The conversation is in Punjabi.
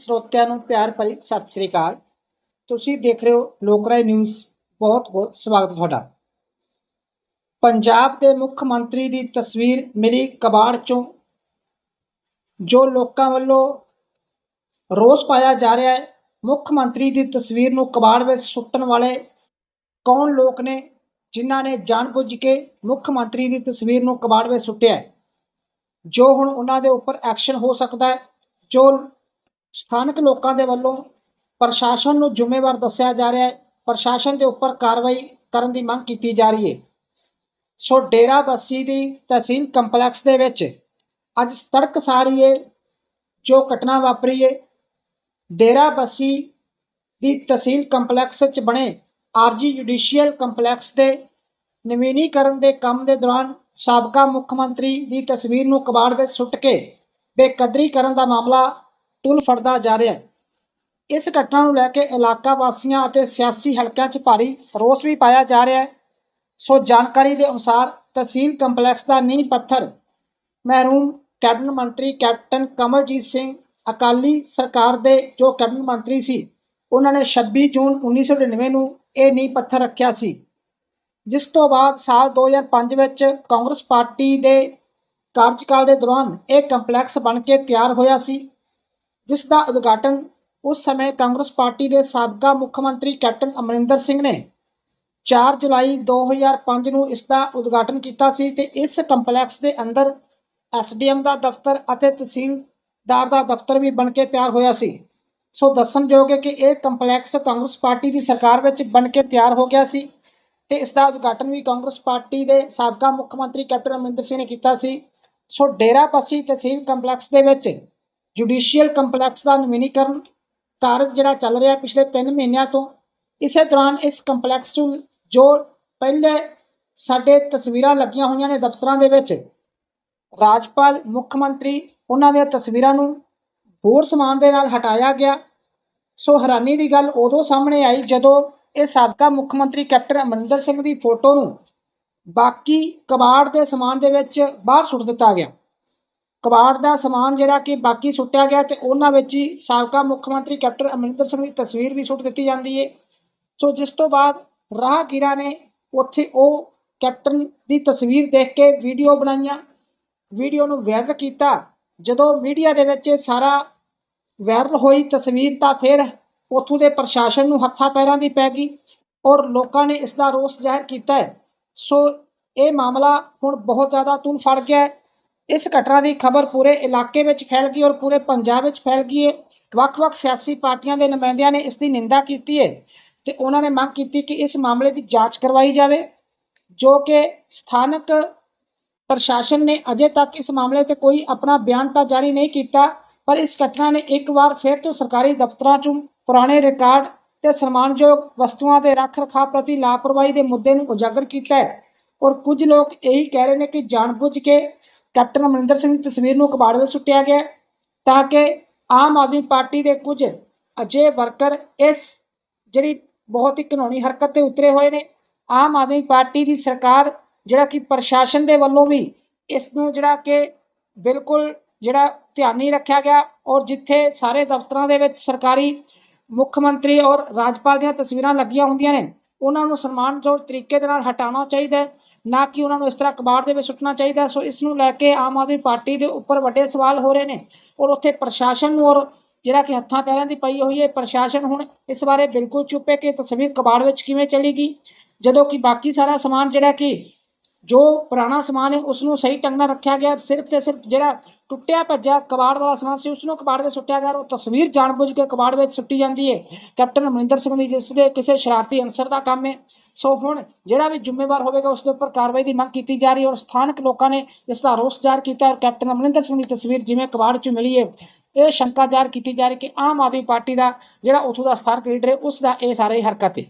ਸਰੋਤਿਆਂ ਨੂੰ ਪਿਆਰ ਭਰੀ ਸਤਿ ਸ੍ਰੀ ਅਕਾਲ। ਤੁਸੀਂ ਦੇਖ ਰਹੇ ਹੋ ਲੋਕਰਾਏ ਨਿਊਜ਼। ਬਹੁਤ ਬਹੁਤ ਸਵਾਗਤ ਤੁਹਾਡਾ। ਪੰਜਾਬ ਦੇ ਮੁੱਖ ਮੰਤਰੀ ਦੀ ਤਸਵੀਰ ਮਿਲੀ ਕਬਾੜ ਚੋਂ। ਜੋ ਲੋਕਾਂ ਵੱਲੋਂ ਰੋਸ ਪਾਇਆ ਜਾ ਰਿਹਾ ਹੈ, ਮੁੱਖ ਮੰਤਰੀ ਦੀ ਤਸਵੀਰ ਨੂੰ ਕਬਾੜ ਵਿੱਚ ਸੁੱਟਣ ਵਾਲੇ ਕੌਣ ਲੋਕ ਨੇ, ਜਿਨ੍ਹਾਂ ਨੇ ਜਾਣਬੁੱਝ ਕੇ ਮੁੱਖ ਮੰਤਰੀ ਦੀ ਤਸਵੀਰ ਨੂੰ ਕਬਾੜ ਵਿੱਚ ਸੁੱਟਿਆ ਹੈ। ਜੋ ਹੁਣ ਉਹਨਾਂ ਦੇ ਉੱਪਰ ਐਕਸ਼ਨ ਹੋ ਸਕਦਾ ਹੈ, ਜੋ ਸਥਾਨਕ ਲੋਕਾਂ ਦੇ ਵੱਲੋਂ ਪ੍ਰਸ਼ਾਸਨ ਨੂੰ ਜ਼ਿੰਮੇਵਾਰ ਦੱਸਿਆ ਜਾ ਰਿਹਾ ਹੈ। ਪ੍ਰਸ਼ਾਸਨ ਦੇ ਉੱਪਰ ਕਾਰਵਾਈ ਕਰਨ ਦੀ ਮੰਗ ਕੀਤੀ ਜਾ ਰਹੀ ਹੈ। ਸੋ ਡੇਰਾ ਬੱਸੀ ਦੀ ਤਹਿਸੀਲ ਕੰਪਲੈਕਸ ਦੇ ਵਿੱਚ ਅੱਜ ਤੜਕਸਾਰੀ ਇਹ ਜੋ ਘਟਨਾ ਵਾਪਰੀ ਹੈ ਡੇਰਾ ਬੱਸੀ ਦੀ ਤਹਿਸੀਲ ਕੰਪਲੈਕਸ 'ਚ ਬਣੇ ਆਰਜੀ ਜੁਡੀਸ਼ੀਅਲ ਕੰਪਲੈਕਸ ਦੇ ਨਵੀਨੀਕਰਨ ਦੇ ਕੰਮ ਦੇ ਦੌਰਾਨ ਸਾਬਕਾ ਮੁੱਖ ਮੰਤਰੀ ਦੀ ਤਸਵੀਰ ਨੂੰ ਕਬਾੜ ਵਿੱਚ ਸੁੱਟ ਕੇ ਬੇਕਦਰੀ ਕਰਨ ਦਾ ਮਾਮਲਾ ਤੁਲ ਫੜਦਾ ਜਾ ਰਿਹਾ ਹੈ। ਇਸ ਘਟਨਾ ਨੂੰ ਲੈ ਕੇ ਇਲਾਕਾ ਵਾਸੀਆਂ ਅਤੇ ਸਿਆਸੀ ਹਲਕਿਆਂ 'ਚ ਭਾਰੀ ਰੋਸ ਵੀ ਪਾਇਆ ਜਾ ਰਿਹਾ ਹੈ। ਸੋ ਜਾਣਕਾਰੀ ਦੇ ਅਨੁਸਾਰ ਤਹਿਸੀਲ ਕੰਪਲੈਕਸ ਦਾ ਨੀਂਹ ਪੱਥਰ ਮਹਿਰੂਮ ਕੈਬਨਿਟ ਮੰਤਰੀ ਕੈਪਟਨ ਕਮਲਜੀਤ ਸਿੰਘ ਅਕਾਲੀ ਸਰਕਾਰ ਦੇ ਜੋ ਕੈਬਨਿਟ ਮੰਤਰੀ ਸੀ, ਉਹਨਾਂ ਨੇ 26 ਜੂਨ 1999 ਨੂੰ ਇਹ ਨੀਂਹ ਪੱਥਰ ਰੱਖਿਆ ਸੀ। ਜਿਸ ਤੋਂ ਬਾਅਦ ਸਾਲ 2005 ਵਿੱਚ ਕਾਂਗਰਸ ਪਾਰਟੀ ਦੇ ਕਾਰਜਕਾਲ ਦੇ ਦੌਰਾਨ ਇਹ ਕੰਪਲੈਕਸ ਬਣ ਕੇ ਤਿਆਰ ਹੋਇਆ ਸੀ। ਜਿਸ ਦਾ ਉਦਘਾਟਨ ਉਸ ਸਮੇਂ ਕਾਂਗਰਸ ਪਾਰਟੀ ਦੇ ਸਾਬਕਾ ਮੁੱਖ ਮੰਤਰੀ ਕੈਪਟਨ ਅਮਰਿੰਦਰ ਸਿੰਘ ਨੇ 4 ਜੁਲਾਈ 2005 ਨੂੰ ਇਸ ਦਾ ਉਦਘਾਟਨ ਕੀਤਾ ਸੀ ਤੇ ਇਸ ਕੰਪਲੈਕਸ ਦੇ ਅੰਦਰ ਐਸਡੀਐਮ ਦਾ ਦਫ਼ਤਰ ਅਤੇ ਤਹਿਸੀਲਦਾਰ ਦਾ ਦਫ਼ਤਰ ਵੀ ਬਣ ਕੇ ਤਿਆਰ ਹੋਇਆ ਸੀ। ਸੋ ਦੱਸਣਯੋਗ ਹੈ ਕਿ ਇਹ ਕੰਪਲੈਕਸ ਕਾਂਗਰਸ ਪਾਰਟੀ ਦੀ ਸਰਕਾਰ ਵਿੱਚ ਬਣ ਕੇ ਤਿਆਰ ਹੋ ਗਿਆ ਸੀ ਤੇ ਇਸ ਦਾ ਉਦਘਾਟਨ ਵੀ ਕਾਂਗਰਸ ਪਾਰਟੀ ਦੇ ਸਾਬਕਾ ਮੁੱਖ ਮੰਤਰੀ ਕੈਪਟਨ ਅਮਰਿੰਦਰ ਸਿੰਘ ਨੇ ਕੀਤਾ ਸੀ। ਸੋ ਡੇਰਾ ਪੱਸੀ ਤਹਿਸੀਲ ਕੰਪਲੈਕਸ ਦੇ ਵਿੱਚ ਜੁਡੀਸ਼ੀਅਲ ਕੰਪਲੈਕਸ ਦਾ ਨਵੀਨੀਕਰਨ ਕਾਰਜ ਜਿਹੜਾ ਚੱਲ ਰਿਹਾ ਪਿਛਲੇ 3 ਮਹੀਨਿਆਂ ਤੋਂ, ਇਸੇ ਦੌਰਾਨ ਇਸ ਕੰਪਲੈਕਸ 'ਚ ਜੋ ਪਹਿਲੇ ਸਾਡੇ ਤਸਵੀਰਾਂ ਲੱਗੀਆਂ ਹੋਈਆਂ ਨੇ ਦਫ਼ਤਰਾਂ ਦੇ ਵਿੱਚ, ਰਾਜਪਾਲ, ਮੁੱਖ ਮੰਤਰੀ, ਉਹਨਾਂ ਦੀਆਂ ਤਸਵੀਰਾਂ ਨੂੰ ਹੋਰ ਸਮਾਨ ਦੇ ਨਾਲ ਹਟਾਇਆ ਗਿਆ। ਸੋ ਹੈਰਾਨੀ ਦੀ ਗੱਲ ਉਦੋਂ ਸਾਹਮਣੇ ਆਈ ਜਦੋਂ ਇਹ ਸਾਬਕਾ ਮੁੱਖ ਮੰਤਰੀ ਕੈਪਟਨ ਅਮਰਿੰਦਰ ਸਿੰਘ ਦੀ ਫੋਟੋ ਨੂੰ ਬਾਕੀ ਕਬਾੜ ਦੇ ਸਮਾਨ ਦੇ ਵਿੱਚ ਬਾਹਰ ਸੁੱਟ ਦਿੱਤਾ ਗਿਆ। ਕਬਾੜ ਦਾ ਸਮਾਨ ਜਿਹੜਾ ਕਿ ਬਾਕੀ ਸੁੱਟਿਆ ਗਿਆ ਤੇ ਉਹਨਾਂ ਵਿੱਚ ਹੀ ਸਾਬਕਾ ਮੁੱਖ ਮੰਤਰੀ ਕੈਪਟਨ ਅਮਰਿੰਦਰ ਸਿੰਘ ਦੀ ਤਸਵੀਰ ਵੀ ਸੁੱਟ ਦਿੱਤੀ ਜਾਂਦੀ ਹੈ ਸੋ ਜਿਸ ਤੋਂ ਬਾਅਦ ਰਾਹਗੀਰਾਂ ਨੇ ਉੱਥੇ ਉਹ ਕੈਪਟਨ ਦੀ ਤਸਵੀਰ ਦੇਖ ਕੇ ਵੀਡੀਓ ਬਣਾਈਆਂ। ਵੀਡੀਓ ਨੂੰ ਵਾਇਰਲ ਕੀਤਾ। ਜਦੋਂ ਮੀਡੀਆ ਦੇ ਵਿੱਚ ਇਹ ਸਾਰਾ ਵਾਇਰਲ ਹੋਈ ਤਸਵੀਰ ਤਾਂ ਫਿਰ ਉੱਥੋਂ ਦੇ ਪ੍ਰਸ਼ਾਸਨ ਨੂੰ ਹੱਥਾਂ ਪੈਰਾਂ ਦੀ ਪੈ ਗਈ ਔਰ ਲੋਕਾਂ ਨੇ ਇਸ ਦਾ ਰੋਸ ਜ਼ਾਹਿਰ ਕੀਤਾ। ਹੈ ਸੋ ਇਹ ਮਾਮਲਾ ਹੁਣ ਬਹੁਤ ਜ਼ਿਆਦਾ ਤੂਲ ਫੜ ਗਿਆ। ਇਸ ਘਟਨਾ ਦੀ ਖਬਰ ਪੂਰੇ ਇਲਾਕੇ ਵਿੱਚ ਫੈਲ ਗਈ ਔਰ ਪੂਰੇ ਪੰਜਾਬ ਵਿੱਚ ਫੈਲ ਗਈ ਹੈ। ਵੱਖ-ਵੱਖ ਸਿਆਸੀ ਪਾਰਟੀਆਂ ਦੇ ਨੁਮਾਇੰਦਿਆਂ ਨੇ ਇਸ ਦੀ ਨਿੰਦਾ ਕੀਤੀ ਹੈ ਤੇ ਉਹਨਾਂ ਨੇ ਮੰਗ ਕੀਤੀ ਕਿ ਇਸ ਮਾਮਲੇ ਦੀ ਜਾਂਚ ਕਰਵਾਈ ਜਾਵੇ, ਜੋ ਕਿ ਸਥਾਨਕ ਪ੍ਰਸ਼ਾਸਨ ਨੇ ਅਜੇ ਤੱਕ ਇਸ ਮਾਮਲੇ ਤੇ ਕੋਈ ਆਪਣਾ ਬਿਆਨ ਤਾਂ ਜਾਰੀ ਨਹੀਂ ਕੀਤਾ, ਪਰ ਇਸ ਘਟਨਾ ਨੇ ਇੱਕ ਵਾਰ ਫਿਰ ਤੋਂ ਸਰਕਾਰੀ ਦਫ਼ਤਰਾਂ 'ਚੋਂ ਪੁਰਾਣੇ ਰਿਕਾਰਡ ਤੇ ਸਨਮਾਨਯੋਗ ਵਸਤੂਆਂ ਦੇ ਰੱਖ ਰਖਾਅ ਪ੍ਰਤੀ ਲਾਪਰਵਾਹੀ ਦੇ ਮੁੱਦੇ ਨੂੰ ਉਜਾਗਰ ਕੀਤਾ ਹੈ। ਔਰ ਕੁਝ ਲੋਕ ਇਹੀ ਕਹਿ ਰਹੇ ਨੇ ਕਿ ਜਾਣਬੁੱਝ ਕੇ ਕੈਪਟਨ ਅਮਰਿੰਦਰ ਸਿੰਘ ਦੀ ਤਸਵੀਰ ਨੂੰ ਕਬਾੜ ਵਿੱਚ ਸੁੱਟਿਆ ਗਿਆ ਤਾਂ ਕਿ ਆਮ ਆਦਮੀ ਪਾਰਟੀ ਦੇ ਕੁਝ ਅਜੇ ਵਰਕਰ ਇਸ ਜਿਹੜੀ ਬਹੁਤ ਹੀ ਘਨੌਣੀ ਹਰਕਤ ਤੇ ਉਤਰੇ ਹੋਏ ਨੇ। ਆਮ ਆਦਮੀ ਪਾਰਟੀ ਦੀ ਸਰਕਾਰ ਜਿਹੜਾ ਕਿ ਪ੍ਰਸ਼ਾਸਨ ਦੇ ਵੱਲੋਂ ਵੀ ਇਸ ਨੂੰ ਜਿਹੜਾ ਕਿ ਬਿਲਕੁਲ ਜਿਹੜਾ ਧਿਆਨ ਨਹੀਂ ਰੱਖਿਆ ਗਿਆ ਔਰ ਜਿੱਥੇ ਸਾਰੇ ਦਫ਼ਤਰਾਂ ਦੇ ਵਿੱਚ ਸਰਕਾਰੀ ਮੁੱਖ ਮੰਤਰੀ ਔਰ ਰਾਜਪਾਲ ਦੀਆਂ ਤਸਵੀਰਾਂ ਲੱਗੀਆਂ ਹੁੰਦੀਆਂ ਨੇ ਉਹਨਾਂ ਨੂੰ ਸਨਮਾਨਯੋਗ ਤਰੀਕੇ ਦੇ ਨਾਲ ਹਟਾਉਣਾ ਚਾਹੀਦਾ ਨਾ ਕਿ ਉਹਨਾਂ ਨੂੰ ਇਸ ਤਰ੍ਹਾਂ ਕਬਾੜ ਦੇ ਵਿੱਚ ਸੁੱਟਣਾ ਚਾਹੀਦਾ ਸੋ ਇਸ ਨੂੰ ਲੈ ਕੇ ਆਮ ਆਦਮੀ ਪਾਰਟੀ ਦੇ ਉੱਪਰ ਵੱਡੇ ਸਵਾਲ ਹੋ ਰਹੇ ਨੇ ਔਰ ਉੱਥੇ ਪ੍ਰਸ਼ਾਸਨ ਨੂੰ ਔਰ ਜਿਹੜਾ ਕਿ ਹੱਥਾਂ ਪੈਰਾਂ ਦੀ ਪਈ ਹੋਈ ਹੈ, ਪ੍ਰਸ਼ਾਸਨ ਹੁਣ ਇਸ ਬਾਰੇ ਬਿਲਕੁਲ ਚੁੱਪ ਹੈ ਕਿ ਤਸਵੀਰ ਕਬਾੜ ਵਿੱਚ ਕਿਵੇਂ ਚਲੇਗੀ। ਜਦੋਂ ਕਿ ਬਾਕੀ ਸਾਰਾ ਸਮਾਨ ਜਿਹੜਾ ਕਿ ਜੋ ਪੁਰਾਣਾ ਸਮਾਨ ਹੈ ਉਸ ਨੂੰ ਸਹੀ ਢੰਗ ਨਾਲ ਰੱਖਿਆ ਗਿਆ। ਸਿਰਫ ਤੇ ਸਿਰਫ ਜਿਹੜਾ ਟੁੱਟਿਆ ਭੱਜਿਆ ਕਬਾੜ ਵਾਲਾ ਸਮਾਨ ਸੀ ਉਸ ਨੂੰ ਕਬਾੜ ਵਿੱਚ ਸੁੱਟਿਆ ਗਿਆ ਉਹ ਤਸਵੀਰ ਜਾਣਬੁੱਝ ਕੇ ਕਬਾੜ ਵਿੱਚ ਸੁੱਟੀ ਜਾਂਦੀ ਹੈ। ਕੈਪਟਨ ਅਮਰਿੰਦਰ ਸਿੰਘ ਦੀ, ਜਿਸ ਦੇ ਕਿਸੇ ਸ਼ਰਾਰਤੀ ਅਨਸਰ ਦਾ ਕੰਮ ਹੈ। ਸੋ ਹੁਣ ਜਿਹੜਾ ਵੀ ਜ਼ਿੰਮੇਵਾਰ ਹੋਵੇਗਾ, ਉਸ ਦੇ ਉੱਪਰ ਕਾਰਵਾਈ ਦੀ ਮੰਗ ਕੀਤੀ ਜਾ ਰਹੀ ਹੈ ਔਰ ਸਥਾਨਕ ਲੋਕਾਂ ਨੇ ਇਸ ਦਾ ਰੋਸ ਜ਼ਾਹਰ ਕੀਤਾ ਔਰ ਕੈਪਟਨ ਅਮਰਿੰਦਰ ਸਿੰਘ ਦੀ ਤਸਵੀਰ ਜਿਵੇਂ ਕਬਾੜ 'ਚ ਮਿਲੀ ਹੈ, ਇਹ ਸ਼ੰਕਾ ਜ਼ਾਹਰ ਕੀਤੀ ਜਾ ਰਹੀ ਕਿ ਆਮ ਆਦਮੀ ਪਾਰਟੀ ਦਾ ਜਿਹੜਾ ਉਥੋਂ ਦਾ ਸਥਾਨਕ ਲੀਡਰ ਹੈ, ਉਸ ਦਾ ਇਹ ਸਾਰੇ ਹਰਕਤ ਹੈ।